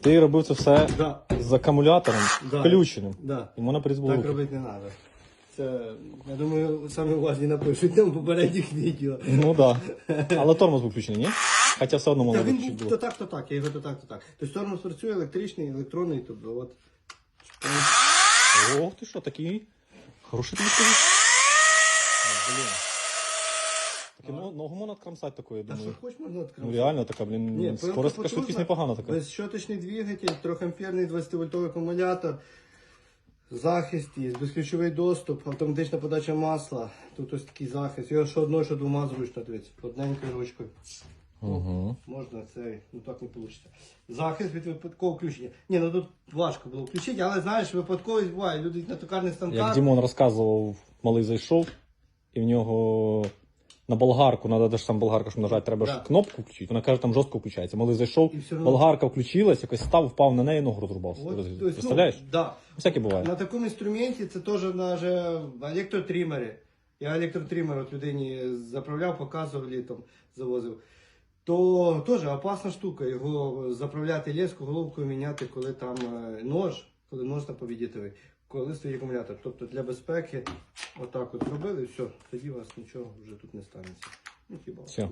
Ти робив це все Да. з акумулятором Да. включеним. Да. Йому на приз було. Так робити не треба. Це, я думаю, самі уважні напишуть там попередніх відео. Ну так. Да. Але тормоз був включений, ні? Хоча все одно Та мало він був було. то так, то так, я його то так, то так. Тобто тормоз працює електричний, електронний, тобто от. Ох ти що, такий хороший тобі скажу. Блін. Таке но- ногу можна откромсати такою, я Та що хоч можна. Ну реально така, блін, Ні, скорость, така потужна, швидкість непогана така. Безщоточний двигатель, трьохамперний 20-вольтовий акумулятор, захист є, безключовий доступ, автоматична подача масла. Тут ось такий захист. Його що одною, що двома зручно дивіться. Одненькою ручкою. Угу. Можна це, ну так не вийде. Захист від випадкового включення. Ні, ну тут важко було включити, але знаєш, випадковість буває. Люди на токарних Як станках. Дімон розказував, малий зайшов, і в нього на болгарку, треба ж там болгарка, щоб нажати, треба ж Да. кнопку включити. Вона каже, там жорстко включається. Малий зайшов, І все одно- болгарка включилась, якось став, впав на неї, ногу розрубався. То есть, Представляєш? Ну, да. Всяке буває. На такому інструменті це теж навіть електротримери. Я електротример от людині заправляв, показував літом, завозив. То теж опасна штука, його заправляти леску, головкою міняти, коли там е, нож, коли нож на повідітовий, коли стоїть акумулятор. Тобто для безпеки отак от зробили, все, тоді у вас нічого вже тут не станеться. Ну хіба Все.